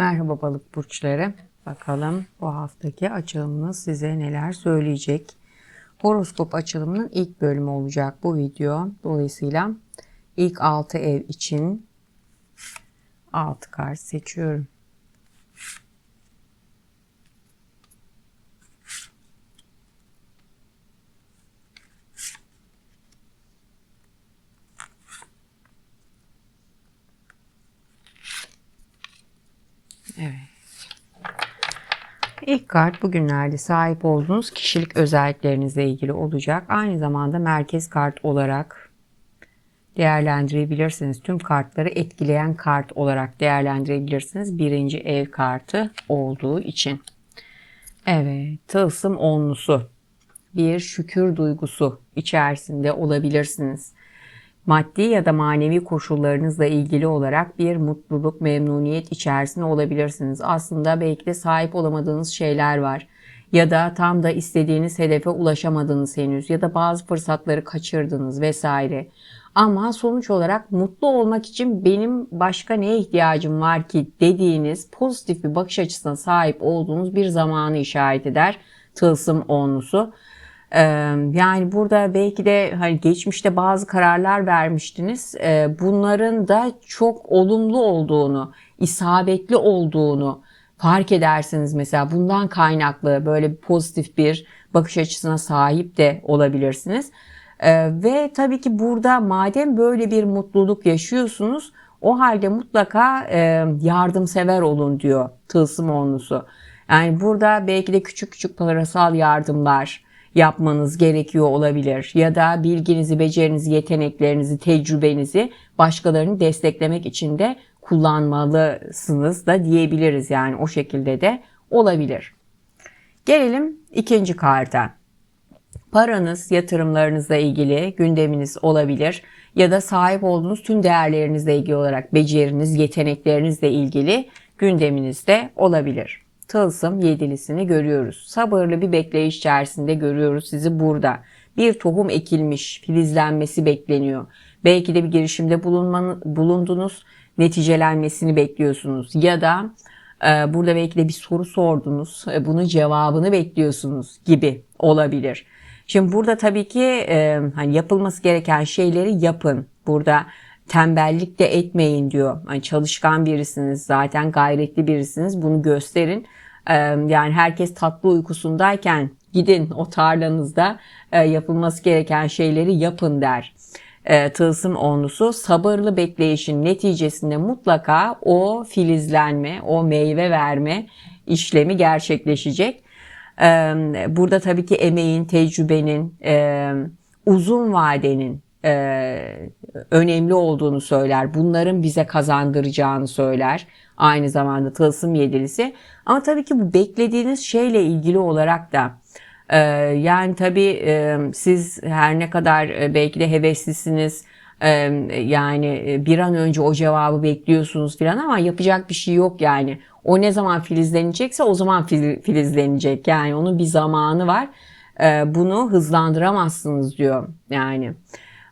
Merhaba balık burçları. Bakalım bu haftaki açılımınız size neler söyleyecek. Horoskop açılımının ilk bölümü olacak bu video. Dolayısıyla ilk 6 ev için 6 kart seçiyorum. İlk kart bugünlerde sahip olduğunuz kişilik özelliklerinizle ilgili olacak. Aynı zamanda merkez kart olarak değerlendirebilirsiniz. Tüm kartları etkileyen kart olarak değerlendirebilirsiniz. Birinci ev kartı olduğu için. Evet, tılsım onlusu. Bir şükür duygusu içerisinde olabilirsiniz maddi ya da manevi koşullarınızla ilgili olarak bir mutluluk, memnuniyet içerisinde olabilirsiniz. Aslında belki de sahip olamadığınız şeyler var ya da tam da istediğiniz hedefe ulaşamadınız henüz ya da bazı fırsatları kaçırdınız vesaire. Ama sonuç olarak mutlu olmak için benim başka neye ihtiyacım var ki dediğiniz pozitif bir bakış açısına sahip olduğunuz bir zamanı işaret eder tılsım onlusu. Yani burada belki de hani geçmişte bazı kararlar vermiştiniz. Bunların da çok olumlu olduğunu, isabetli olduğunu fark edersiniz mesela. Bundan kaynaklı böyle pozitif bir bakış açısına sahip de olabilirsiniz. Ve tabii ki burada madem böyle bir mutluluk yaşıyorsunuz o halde mutlaka yardımsever olun diyor tılsım onlusu. Yani burada belki de küçük küçük parasal yardımlar, yapmanız gerekiyor olabilir. Ya da bilginizi, becerinizi, yeteneklerinizi, tecrübenizi başkalarını desteklemek için de kullanmalısınız da diyebiliriz. Yani o şekilde de olabilir. Gelelim ikinci karta. Paranız, yatırımlarınızla ilgili gündeminiz olabilir ya da sahip olduğunuz tüm değerlerinizle ilgili olarak beceriniz, yeteneklerinizle ilgili gündeminizde olabilir tılsım yedilisini görüyoruz. Sabırlı bir bekleyiş içerisinde görüyoruz sizi burada. Bir tohum ekilmiş, filizlenmesi bekleniyor. Belki de bir girişimde bulunman, bulundunuz, neticelenmesini bekliyorsunuz. Ya da e, burada belki de bir soru sordunuz, e, bunun cevabını bekliyorsunuz gibi olabilir. Şimdi burada tabii ki e, hani yapılması gereken şeyleri yapın. Burada tembellik de etmeyin diyor. Hani çalışkan birisiniz zaten gayretli birisiniz bunu gösterin. Yani herkes tatlı uykusundayken gidin o tarlanızda yapılması gereken şeyleri yapın der. Tılsım onlusu sabırlı bekleyişin neticesinde mutlaka o filizlenme, o meyve verme işlemi gerçekleşecek. Burada tabii ki emeğin, tecrübenin, uzun vadenin önemli olduğunu söyler. Bunların bize kazandıracağını söyler aynı zamanda tılsım yedilisi. Ama tabii ki bu beklediğiniz şeyle ilgili olarak da e, yani tabii e, siz her ne kadar e, belki de heveslisiniz e, yani e, bir an önce o cevabı bekliyorsunuz filan ama yapacak bir şey yok yani. O ne zaman filizlenecekse o zaman filizlenecek yani onun bir zamanı var. E, bunu hızlandıramazsınız diyor yani.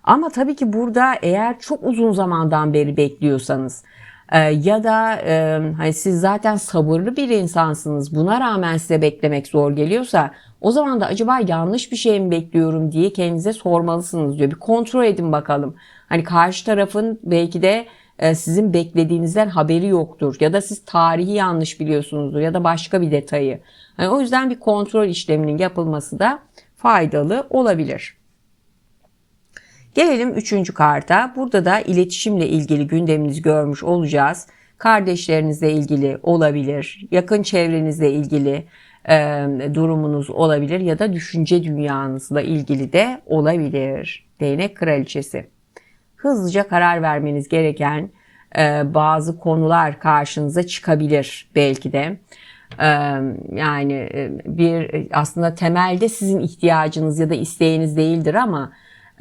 Ama tabii ki burada eğer çok uzun zamandan beri bekliyorsanız ee, ya da e, hani siz zaten sabırlı bir insansınız buna rağmen size beklemek zor geliyorsa o zaman da acaba yanlış bir şey mi bekliyorum diye kendinize sormalısınız diyor. Bir kontrol edin bakalım. Hani karşı tarafın belki de e, sizin beklediğinizden haberi yoktur ya da siz tarihi yanlış biliyorsunuzdur ya da başka bir detayı. Hani o yüzden bir kontrol işleminin yapılması da faydalı olabilir. Gelelim üçüncü karta. Burada da iletişimle ilgili gündeminizi görmüş olacağız. Kardeşlerinizle ilgili olabilir, yakın çevrenizle ilgili e, durumunuz olabilir ya da düşünce dünyanızla ilgili de olabilir. Değnek kraliçesi. Hızlıca karar vermeniz gereken e, bazı konular karşınıza çıkabilir belki de. Yani bir aslında temelde sizin ihtiyacınız ya da isteğiniz değildir ama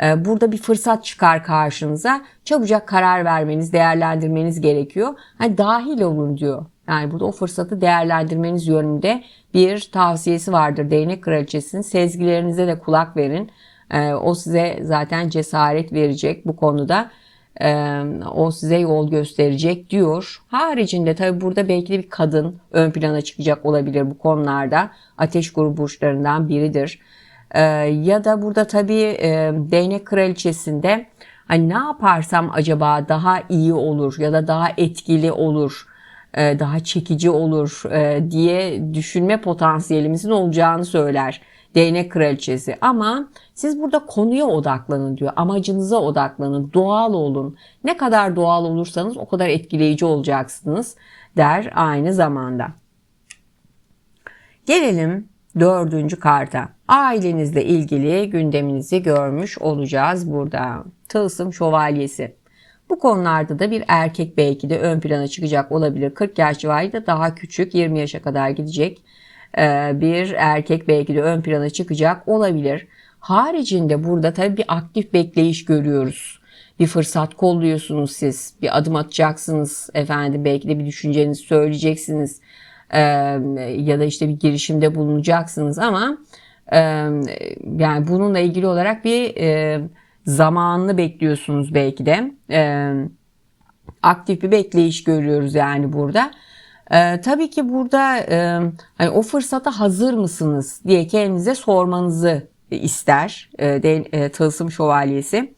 burada bir fırsat çıkar karşınıza. Çabucak karar vermeniz, değerlendirmeniz gerekiyor. Hani dahil olun diyor. Yani burada o fırsatı değerlendirmeniz yönünde bir tavsiyesi vardır değnek kraliçesinin. Sezgilerinize de kulak verin. Ee, o size zaten cesaret verecek bu konuda. Ee, o size yol gösterecek diyor. Haricinde tabi burada belki de bir kadın ön plana çıkacak olabilir bu konularda. Ateş grubu burçlarından biridir. Ee, ya da burada tabi e, değnek kraliçesinde hani ne yaparsam acaba daha iyi olur ya da daha etkili olur e, daha çekici olur e, diye düşünme potansiyelimizin olacağını söyler değnek kraliçesi. Ama siz burada konuya odaklanın diyor. Amacınıza odaklanın. Doğal olun. Ne kadar doğal olursanız o kadar etkileyici olacaksınız der aynı zamanda. Gelelim dördüncü karta. Ailenizle ilgili gündeminizi görmüş olacağız burada. Tılsım şövalyesi. Bu konularda da bir erkek belki de ön plana çıkacak olabilir. 40 yaş civarında daha küçük 20 yaşa kadar gidecek e, bir erkek belki de ön plana çıkacak olabilir. Haricinde burada tabii bir aktif bekleyiş görüyoruz. Bir fırsat kolluyorsunuz siz. Bir adım atacaksınız efendim. Belki de bir düşüncenizi söyleyeceksiniz. Ee, ya da işte bir girişimde bulunacaksınız ama e, yani bununla ilgili olarak bir e, zamanını bekliyorsunuz belki de. E, aktif bir bekleyiş görüyoruz yani burada. E, tabii ki burada e, hani o fırsata hazır mısınız diye kendinize sormanızı ister e, de, e, tılsım şövalyesi.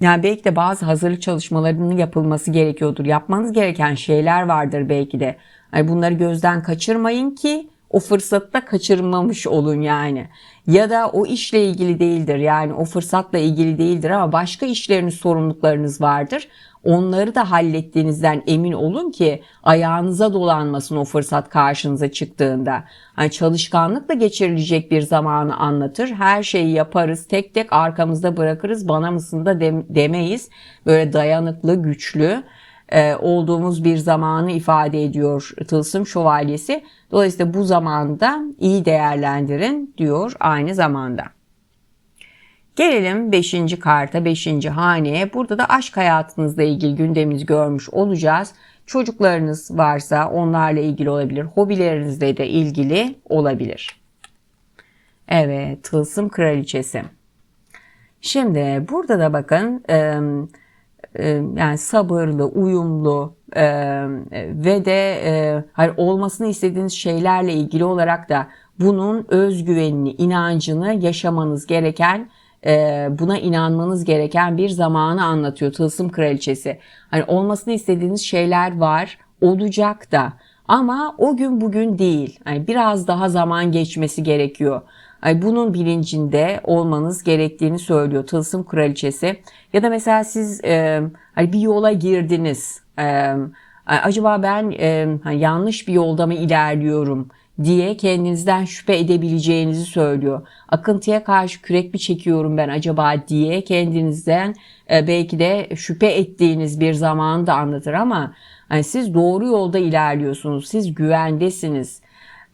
Yani belki de bazı hazırlık çalışmalarının yapılması gerekiyordur. Yapmanız gereken şeyler vardır belki de. Yani bunları gözden kaçırmayın ki o fırsatı kaçırmamış olun yani. Ya da o işle ilgili değildir yani o fırsatla ilgili değildir ama başka işleriniz sorumluluklarınız vardır. Onları da hallettiğinizden emin olun ki ayağınıza dolanmasın o fırsat karşınıza çıktığında. Hani çalışkanlıkla geçirilecek bir zamanı anlatır. Her şeyi yaparız. Tek tek arkamızda bırakırız. Bana mısın da demeyiz. Böyle dayanıklı, güçlü e, olduğumuz bir zamanı ifade ediyor Tılsım Şövalyesi. Dolayısıyla bu zamanda iyi değerlendirin diyor aynı zamanda. Gelelim 5. karta 5. haneye. Burada da aşk hayatınızla ilgili gündemimizi görmüş olacağız. Çocuklarınız varsa onlarla ilgili olabilir. Hobilerinizle de ilgili olabilir. Evet, Tılsım Kraliçesi. Şimdi burada da bakın yani sabırlı, uyumlu ve de hani olmasını istediğiniz şeylerle ilgili olarak da bunun özgüvenini, inancını yaşamanız gereken e, buna inanmanız gereken bir zamanı anlatıyor Tılsım Kraliçesi. Hani olmasını istediğiniz şeyler var, olacak da ama o gün bugün değil. Yani biraz daha zaman geçmesi gerekiyor. Yani bunun bilincinde olmanız gerektiğini söylüyor Tılsım Kraliçesi. Ya da mesela siz e, hani bir yola girdiniz. E, acaba ben e, hani yanlış bir yolda mı ilerliyorum? diye kendinizden şüphe edebileceğinizi söylüyor. Akıntıya karşı kürek mi çekiyorum ben acaba diye kendinizden e, belki de şüphe ettiğiniz bir zamanı da anlatır ama hani siz doğru yolda ilerliyorsunuz. Siz güvendesiniz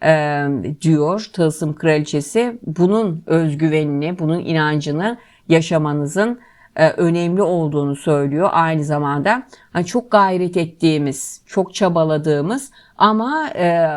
e, diyor Tılsım Kraliçesi. Bunun özgüvenini, bunun inancını yaşamanızın e, önemli olduğunu söylüyor. Aynı zamanda hani çok gayret ettiğimiz, çok çabaladığımız ama e,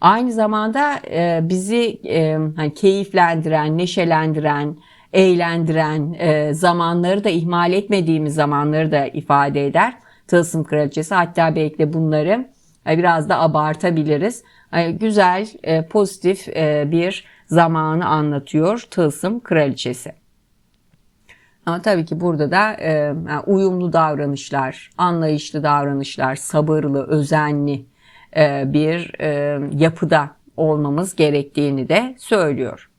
Aynı zamanda e, bizi e, hani keyiflendiren, neşelendiren, eğlendiren e, zamanları da ihmal etmediğimiz zamanları da ifade eder. Tılsım Kraliçesi hatta belki de bunları e, biraz da abartabiliriz. E, güzel, e, pozitif bir zamanı anlatıyor Tılsım Kraliçesi. Ama tabii ki burada da uyumlu davranışlar, anlayışlı davranışlar, sabırlı, özenli bir yapıda olmamız gerektiğini de söylüyor.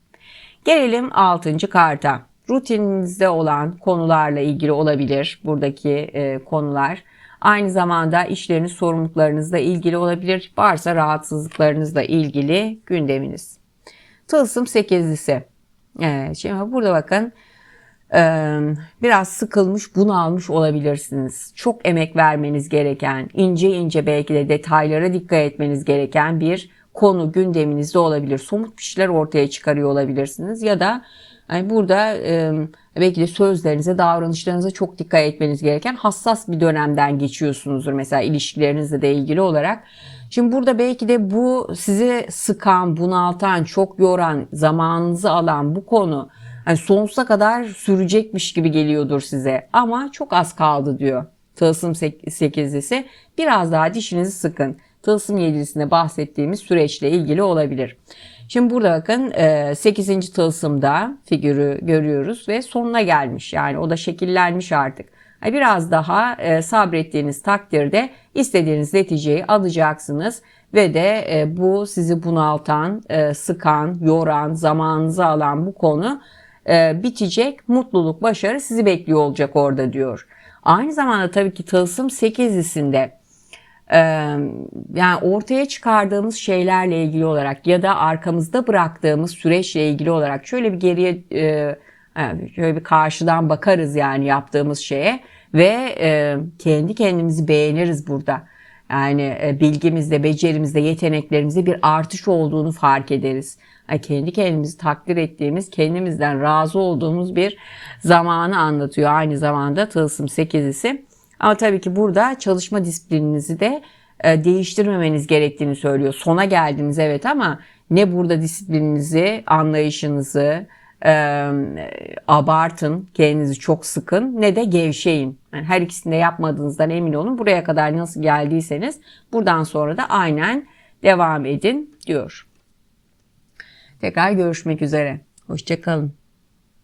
Gelelim 6. karta. Rutininizde olan konularla ilgili olabilir buradaki konular. Aynı zamanda işleriniz, sorumluluklarınızla ilgili olabilir. Varsa rahatsızlıklarınızla ilgili gündeminiz. Tılsım 8'lisi. Evet, şimdi burada bakın biraz sıkılmış, bunalmış olabilirsiniz. Çok emek vermeniz gereken, ince ince belki de detaylara dikkat etmeniz gereken bir konu gündeminizde olabilir. Somut bir şeyler ortaya çıkarıyor olabilirsiniz ya da yani burada belki de sözlerinize, davranışlarınıza çok dikkat etmeniz gereken hassas bir dönemden geçiyorsunuzdur. Mesela ilişkilerinizle de ilgili olarak. Şimdi burada belki de bu sizi sıkan, bunaltan, çok yoran, zamanınızı alan bu konu hani sonsuza kadar sürecekmiş gibi geliyordur size ama çok az kaldı diyor. Tılsım 8'lisi biraz daha dişinizi sıkın. Tılsım 7'lisinde bahsettiğimiz süreçle ilgili olabilir. Şimdi burada bakın 8. tılsımda figürü görüyoruz ve sonuna gelmiş. Yani o da şekillenmiş artık. Biraz daha e, sabrettiğiniz takdirde istediğiniz neticeyi alacaksınız ve de e, bu sizi bunaltan, e, sıkan, yoran, zamanınızı alan bu konu bitecek. Mutluluk, başarı sizi bekliyor olacak orada diyor. Aynı zamanda tabii ki tılsım 8'lisinde yani ortaya çıkardığımız şeylerle ilgili olarak ya da arkamızda bıraktığımız süreçle ilgili olarak şöyle bir geriye şöyle bir karşıdan bakarız yani yaptığımız şeye ve kendi kendimizi beğeniriz burada. Yani bilgimizde, becerimizde, yeteneklerimizde bir artış olduğunu fark ederiz. Yani kendi kendimizi takdir ettiğimiz, kendimizden razı olduğumuz bir zamanı anlatıyor. Aynı zamanda Tılsım 8'lisi ama tabii ki burada çalışma disiplininizi de e, değiştirmemeniz gerektiğini söylüyor. Sona geldiniz evet ama ne burada disiplininizi, anlayışınızı e, abartın, kendinizi çok sıkın ne de gevşeyin. Yani her ikisini de yapmadığınızdan emin olun. Buraya kadar nasıl geldiyseniz buradan sonra da aynen devam edin diyor. Tekrar görüşmek üzere. Hoşçakalın.